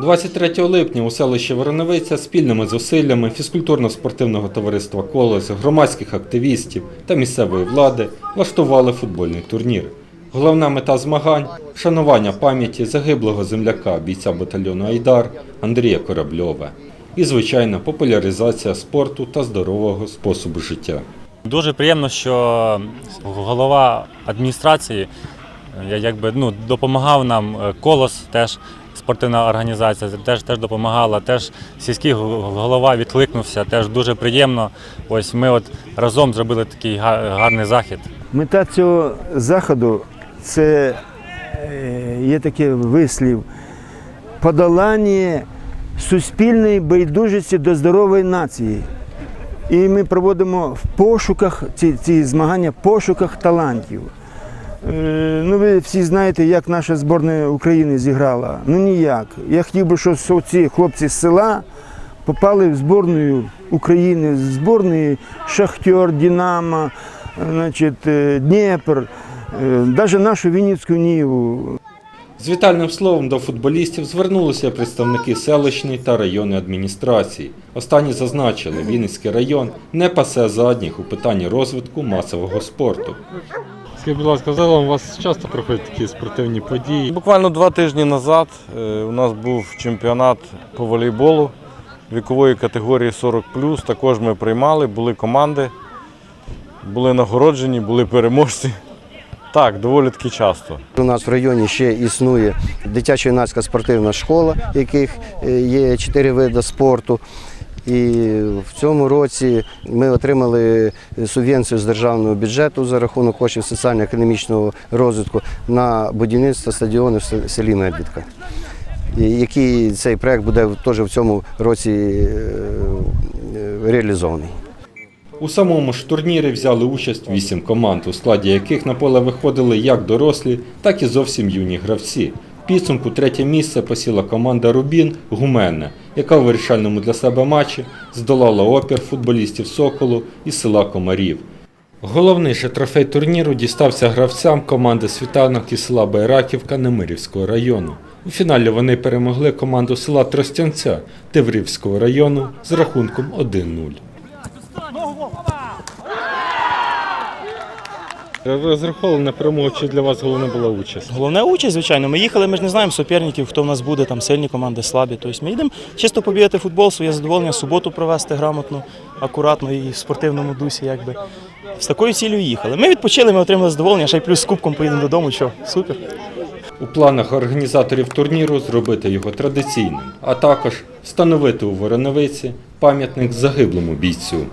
23 липня у селищі Вороновиця спільними зусиллями фізкультурно-спортивного товариства «Колос», громадських активістів та місцевої влади влаштували футбольний турнір. Головна мета змагань шанування пам'яті загиблого земляка бійця батальйону Айдар Андрія Корабльова. І, звичайно, популяризація спорту та здорового способу життя. Дуже приємно, що голова адміністрації е, якби, ну, допомагав нам е, колос теж. Спортивна організація теж, теж допомагала, теж сільський голова відкликнувся, теж дуже приємно. Ось ми от разом зробили такий гарний захід. Мета цього заходу це е, є такий вислів подолання суспільної байдужості до здорової нації. І ми проводимо в пошуках ці, ці змагання, в пошуках талантів. Е, Ну, ви всі знаєте, як наша збірна України зіграла. Ну ніяк. Я хотів би, щоб ці хлопці з села попали в збірну України, з збірної Шахтер, Динамо, значить, е, Дніпр, навіть нашу Вінницьку Ніву. З вітальним словом до футболістів звернулися представники селищної та районної адміністрації. Останні зазначили, Вінницький район не пасе задніх у питанні розвитку масового спорту. Скажіть, будь ласка, загалом у вас часто проходять такі спортивні події. Буквально два тижні назад е, у нас був чемпіонат по волейболу вікової категорії 40 Також ми приймали, були команди, були нагороджені, були переможці. Так, доволі таки часто. У нас в районі ще існує дитячо-юнацька спортивна школа, в яких е, є чотири види спорту. І в цьому році ми отримали субвенцію з державного бюджету за рахунок коштів соціально-економічного розвитку на будівництво стадіону в селі Медвідка. Який цей проект буде теж в цьому році е, е, реалізований. У самому ж турнірі взяли участь вісім команд, у складі яких на поле виходили як дорослі, так і зовсім юні гравці. Підсумку третє місце посіла команда Рубін Гуменне, яка у вирішальному для себе матчі здолала опір футболістів Соколу із села Комарів. Головний же трофей турніру дістався гравцям команди Світанок із села Байраківка Немирівського району. У фіналі вони перемогли команду села Тростянця Тиврівського району з рахунком 1-0. Розраховували на перемогу, чи для вас головне була участь? Головне участь, звичайно. Ми їхали, ми ж не знаємо суперників, хто в нас буде, там сильні команди, слабі. Тобто ми йдемо чисто побігати футбол, своє задоволення, суботу провести грамотно, акуратно і в спортивному дусі. Якби. З такою цілею їхали. Ми відпочили, ми отримали задоволення, ще й плюс з кубком поїдемо додому. Що, супер. У планах організаторів турніру зробити його традиційним, а також встановити у Вороновиці пам'ятник загиблому бійцю.